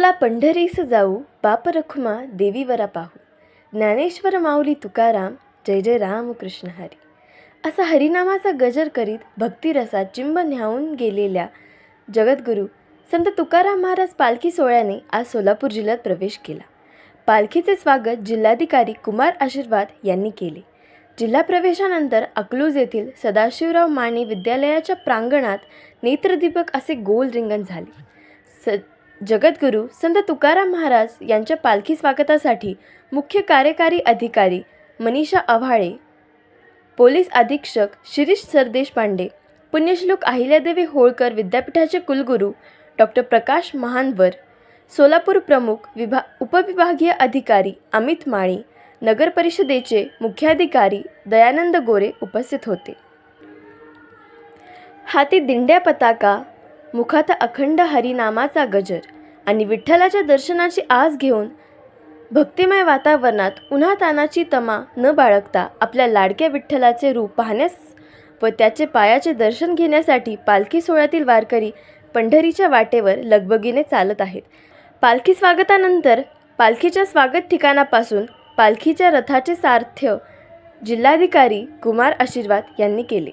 चला पंढरीस जाऊ बाप रखुमा देवीवरा पाहू. ज्ञानेश्वर माऊली तुकाराम जय जय राम कृष्ण हरी. असा हरिनामाचा गजर करीत भक्तिरसात चिंब न्याहून गेलेल्या जगद्गुरू संत तुकाराम महाराज पालखी सोहळ्याने आज सोलापूर जिल्ह्यात प्रवेश केला. पालखीचे स्वागत जिल्हाधिकारी कुमार आशीर्वाद यांनी केले. जिल्हा प्रवेशानंतर अकलूज येथील सदाशिवराव माने विद्यालयाच्या प्रांगणात नेत्रदीपक असे गोल रिंगण झाले. स जगद्गुरू संत तुकाराम महाराज यांच्या पालखी स्वागतासाठी मुख्य कार्यकारी अधिकारी मनीषा आव्हाळे पोलीस अधीक्षक शिरीष सरदेश पांडे पुण्यश्लोक अहिल्यादेवी होळकर विद्यापीठाचे कुलगुरू डॉक्टर प्रकाश महानवर सोलापूर प्रमुख विभा उपविभागीय अधिकारी अमित माळी नगर परिषदेचे मुख्याधिकारी दयानंद गोरे उपस्थित होते. हाती दिंड्या पताका मुखात अखंड हरिनामाचा गजर आणि विठ्ठलाच्या दर्शनाची आस घेऊन भक्तिमय वातावरणात उन्हातानाची तमा न बाळगता आपल्या लाडक्या विठ्ठलाचे रूप पाहण्यास व त्याचे पायाचे दर्शन घेण्यासाठी पालखी सोहळ्यातील वारकरी पंढरीच्या वाटेवर लगबगीने चालत आहेत. पालखी स्वागतानंतर पालखीच्या स्वागत ठिकाणापासून पालखीच्या रथाचे सारथ्य जिल्हाधिकारी कुमार आशीर्वाद यांनी केले.